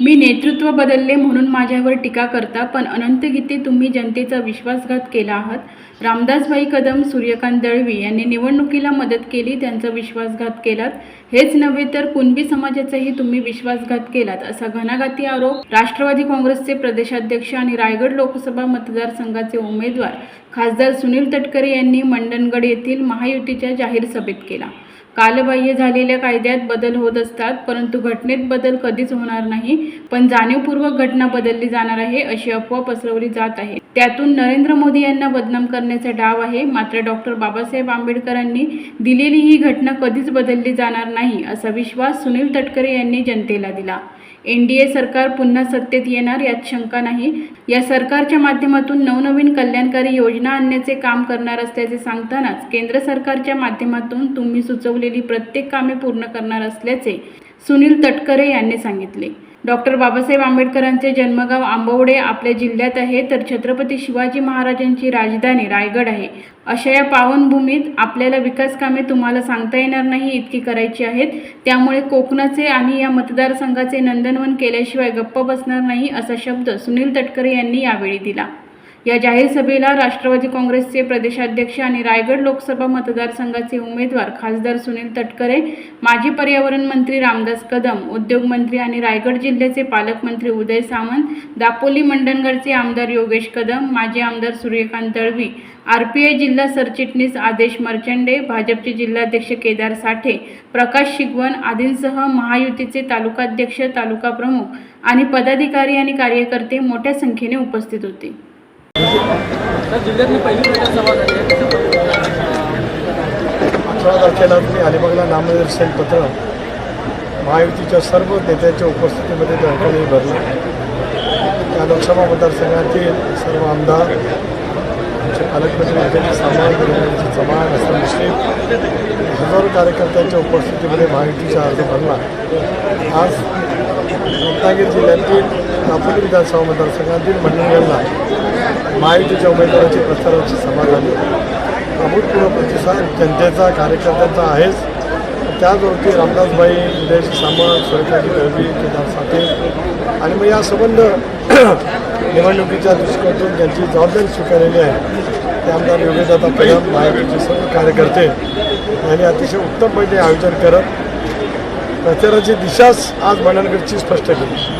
मी नेतृत्व बदलले म्हणून माझ्यावर टीका करता पण अनंतगीते तुम्ही जनतेचा विश्वासघात केला आहात. रामदासभाई कदम सूर्यकांत दळवी यांनी निवडणुकीला मदत केली त्यांचा विश्वासघात केलात. हेच नव्हे तर कुणबी समाजाचाही तुम्ही विश्वासघात केलात असा घणाघाती आरोप राष्ट्रवादी काँग्रेसचे प्रदेशाध्यक्ष आणि रायगड लोकसभा मतदारसंघाचे उमेदवार खासदार सुनील तटकरे यांनी मंडणगड येथील महायुतीच्या जाहीर सभेत केला. कालबाह्य झालेल्या कायद्यात बदल होत असतात परंतु घटनेत बदल कधीच होणार नाही पण जाणीवपूर्वक घटना बदलली जाणार आहे अशी अफवा पसरवली जात आहे. त्यातून नरेंद्र मोदी यांना बदनाम करण्याचा डाव आहे मात्र डॉक्टर बाबासाहेब आंबेडकरांनी दिलेली ही घटना कधीच बदलली जाणार नाही असा विश्वास सुनील तटकरे यांनी जनतेला दिला. एन डी ए सरकार पुन्हा सत्तेत येणार यात शंका नाही. या सरकारच्या माध्यमातून नवनवीन कल्याणकारी योजना आणण्याचे काम करणार असल्याचे सांगतानाच केंद्र सरकारच्या माध्यमातून तुम्ही सुचवलेली प्रत्येक कामे पूर्ण करणार असल्याचे सुनील तटकरे यांनी सांगितले. डॉक्टर बाबासाहेब आंबेडकरांचे जन्मगाव आंबवडे आपल्या जिल्ह्यात आहे. तर छत्रपती शिवाजी महाराजांची राजधानी रायगड आहे. अशा या पावनभूमीत आपल्याला विकास कामे तुम्हाला सांगता येणार नाही इतकी करायची आहेत. त्यामुळे कोकणाचे आणि या मतदारसंघाचे नंदनवन केल्याशिवाय गप्प बसणार नाही असा शब्द सुनील तटकरे यांनी यावेळी दिला. या जाहीर सभेला राष्ट्रवादी काँग्रेसचे प्रदेशाध्यक्ष आणि रायगड लोकसभा मतदारसंघाचे उमेदवार खासदार सुनील तटकरे माजी पर्यावरण मंत्री रामदास कदम उद्योगमंत्री आणि रायगड जिल्ह्याचे पालकमंत्री उदय सामंत दापोली मंडणगडचे आमदार योगेश कदम माजी आमदार Suryakant Dalvi R P I जिल्हा सरचिटणीस आदेश मर्चंडे भाजपचे जिल्हाध्यक्ष केदार साठे प्रकाश शिगवण आदींसह महायुतीचे तालुकाध्यक्ष तालुका प्रमुख आणि पदाधिकारी आणि कार्यकर्ते मोठ्या संख्येने उपस्थित होते. अठरा तारखेला तुम्ही अलिबागला नामनिर्देशन पत्र महायुतीच्या सर्व नेत्यांच्या उपस्थितीमध्ये त्या ठिकाणी भरलं. त्या लोकसभा मतदारसंघातील सर्व आमदार आमचे पालकमंत्री राजेंद्र सामंत रवींद्र चव्हाण हसन मुश्रीफ हजारो कार्यकर्त्यांच्या उपस्थितीमध्ये महायुतीचा अर्ज भरला. आज रत्नागिरी जिल्ह्यातील दापोली विधानसभा मतदारसंघातील मंडणगडला महायुतीच्या उमेदवाराची प्रचाराची सभा झाली. अभूतपूर्व प्रतिसाद जनतेचा कार्यकर्त्यांचा आहेच. त्याचवरती रामदासबाई उदय सामंत सूर्यकांत दळवी केदार साठे. आणि मग या संबंध निवडणुकीच्या दृष्टिकोनातून ज्यांची जबाबदारी स्वीकारलेली आहे ते आमदार योगेशदादा कदम महायुतीचे सर्व कार्यकर्ते यांनी अतिशय उत्तम पद्धतीने आयोजन करत प्रचाराची दिशाच आज मंडणगडची स्पष्ट केली.